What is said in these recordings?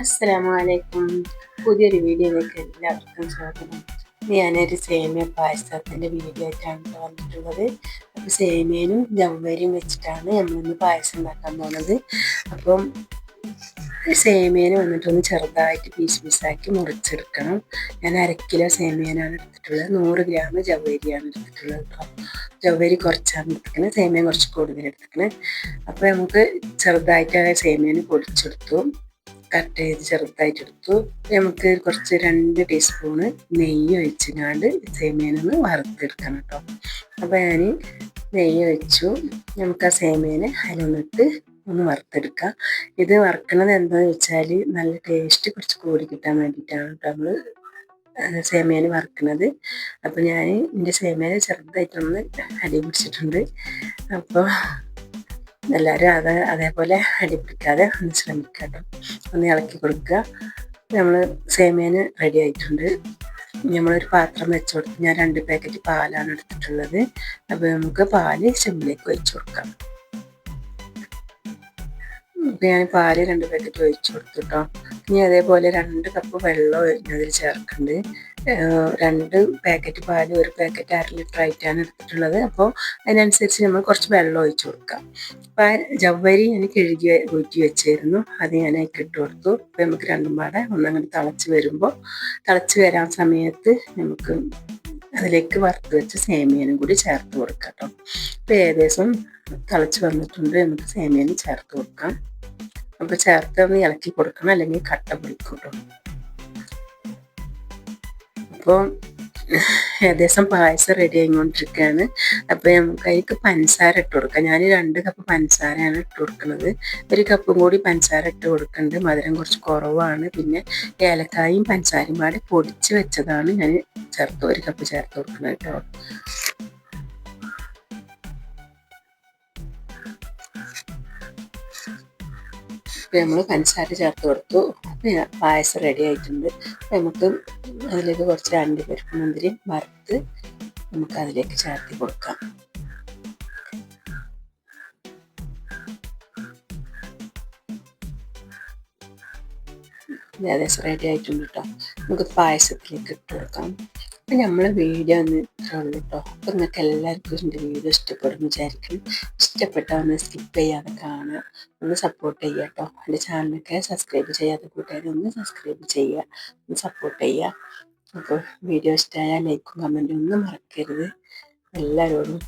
അസ്സലാമലൈക്കും. പുതിയൊരു വീഡിയോയിലേക്ക് എല്ലാവർക്കും സ്വാഗതം. ഞാനൊരു സേമിയ പായസത്തിന്റെ വീഡിയോ ആയിട്ടാണ് വന്നിട്ടുള്ളത്. അപ്പോൾ സേമിയനും ജവ്വരിയും വെച്ചിട്ടാണ് നമ്മളിന്ന് പായസം ഉണ്ടാക്കാൻ പോകുന്നത്. അപ്പം സേമിയനെ വന്നിട്ടൊന്ന് ചെറുതായിട്ട് പീസ് പീസാക്കി മുറിച്ചെടുക്കണം. ഞാൻ അര കിലോ സേമിയനാണ് എടുത്തിട്ടുള്ളത്. നൂറ് ഗ്രാം ജവ്വരിയാണ് എടുത്തിട്ടുള്ളത് കേട്ടോ. ജവ്വരി കുറച്ചാണ് എടുത്തിരിക്കുന്നത് സേമിയ കുറച്ച് കൂടുതൽ എടുത്തിരിക്കുന്നത് അപ്പോൾ നമുക്ക് ചെറുതായിട്ട് സേമിയനെ പൊടിച്ചെടുത്തു. കട്ട് ചെയ്ത് ചെറുതായിട്ട് എടുത്തു. നമുക്ക് കുറച്ച് രണ്ട് ടീസ്പൂണ് നെയ്യ് ഒഴിച്ചിങ്ങാണ്ട് സേമിയനൊന്ന് വറുത്തെടുക്കണം കേട്ടോ. അപ്പോൾ ഞാൻ നെയ്യ് വെച്ചു നമുക്ക് ആ സേമിയനെ അതിലൊന്നിട്ട് ഒന്ന് വറുത്തെടുക്കാം. ഇത് വറുക്കണത് എന്താണെന്ന് വെച്ചാൽ നല്ല ടേസ്റ്റ് കുറച്ച് കൂടി കിട്ടാൻ വേണ്ടിയിട്ടാണ് കേട്ടോ നമ്മൾ സേമിയന് വറുക്കുന്നത് അപ്പോൾ ഞാൻ എന്റെ സേമിയനെ ചെറുതായിട്ടൊന്ന് അടി പിടിച്ചിട്ടുണ്ട്. അപ്പോൾ എല്ലാവരും അത് അതേപോലെ അടിപ്പിക്കാതെ ഒന്ന് ശ്രമിക്കുക ഒന്ന് ഇളക്കി കൊടുക്കുക. നമ്മൾ സേമിയന് റെഡി ആയിട്ടുണ്ട്. നമ്മളൊരു പാത്രം വെച്ച് കൊടുത്ത് ഞാൻ രണ്ട് പാക്കറ്റ് പാലാണ് എടുത്തിട്ടുള്ളത്. അപ്പോൾ നമുക്ക് പാൽ ചെമ്പിലേക്ക് വെച്ച് കൊടുക്കാം. ഞാൻ പാൽ രണ്ട് പാക്കറ്റ് ഒഴിച്ചു കൊടുത്തു കേട്ടോ ഇനി അതേപോലെ രണ്ട് കപ്പ് വെള്ളം അതിൽ ചേർക്കുന്നുണ്ട് രണ്ട് പാക്കറ്റ് പാൽ ഒരു പാക്കറ്റ് അര ലിറ്റർ ആയിട്ടാണ് എടുത്തിട്ടുള്ളത്. അപ്പോൾ അതിനനുസരിച്ച് നമ്മൾ കുറച്ച് വെള്ളം ഒഴിച്ചു കൊടുക്കാം. അപ്പം ജവ്വരി ഞാൻ കഴുകി ഊറ്റി വെച്ചായിരുന്നു അത് ഞാൻ ഇട്ട് കൊടുത്തു. അപ്പോൾ നമുക്ക് രണ്ടും പാടെ ഒന്നങ്ങനെ തിളച്ച് വരുമ്പോൾ തിളച്ച് വരാൻ സമയത്ത് നമുക്ക് അതിലേക്ക് വറുത്ത് വെച്ച് സേമിയനും കൂടി ചേർത്ത് കൊടുക്കാം കേട്ടോ അപ്പോൾ ഏകദേശം തിളച്ച് വന്നിട്ടുണ്ട്. നമുക്ക് സേമിയനും ചേർത്ത് കൊടുക്കാം. അപ്പോൾ ചേർത്ത് ഒന്ന് ഇളക്കി കൊടുക്കണം അല്ലെങ്കിൽ കട്ട പിടിക്കും കേട്ടോ അപ്പോൾ ഏകദേശം പായസം റെഡി ആയിക്കൊണ്ടിരിക്കുകയാണ്. അപ്പോൾ നമുക്ക് അതിലേക്ക് പഞ്ചസാര ഇട്ട് കൊടുക്കാം. ഞാൻ രണ്ട് കപ്പ് പഞ്ചസാരയാണ് ഇട്ട് കൊടുക്കുന്നത്. ഒരു കപ്പും കൂടി പഞ്ചസാര ഇട്ട് കൊടുക്കുന്നുണ്ട്. മധുരം കുറച്ച് കുറവാണ്. പിന്നെ ഏലക്കായും പഞ്ചസാരയും പാടി പൊടിച്ച് വെച്ചതാണ് ഞാൻ ചേർത്ത് ഒരു കപ്പ് ചേർത്ത് കൊടുക്കുന്നത് കേട്ടോ നമ്മൾ പഞ്ചസാര ചേർത്ത് കൊടുത്തു. പായസം റെഡി ആയിട്ടുണ്ട്. നമുക്ക് അതിലേക്ക് കുറച്ച് അണ്ടിപ്പരിപ്പ് മുന്തിരി വറുത്ത് നമുക്ക് അതിലേക്ക് ചേർത്തി കൊടുക്കാം. ഏകദേശം റെഡി ആയിട്ടുണ്ട് കേട്ടോ നമുക്ക് പായസത്തിലേക്ക് ഇട്ട് കൊടുക്കാം. അപ്പം നമ്മളെ വീഡിയോ ഒന്ന് കാണും കേട്ടോ അപ്പം നിങ്ങൾക്ക് എല്ലാവർക്കും എന്റെ വീഡിയോ ഇഷ്ടപ്പെടും വിചാരിക്കും ഇഷ്ടപ്പെട്ടാൽ ഒന്ന് സ്കിപ്പ് ചെയ്യാതെ കാണുക. ഒന്ന് സപ്പോർട്ട് ചെയ്യുക കേട്ടോ എന്റെ ചാനലൊക്കെ സബ്സ്ക്രൈബ് ചെയ്യാതെ കൂട്ടുകാരെ ഒന്ന് സബ്സ്ക്രൈബ് ചെയ്യുക. ഒന്ന് സപ്പോർട്ട് ചെയ്യുക. അപ്പോൾ വീഡിയോ ഇഷ്ടമായാൽ ലൈക്കും കമന്റും ഒന്നും മറക്കരുത്. എല്ലാവരോടും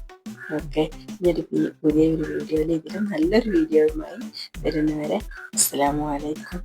ഓക്കെ. ഇനിയൊരു പുതിയൊരു വീഡിയോയിൽ ഇതിലും നല്ലൊരു വീഡിയോയുമായി വരുന്നവരെ അസ്സാം വലൈക്കും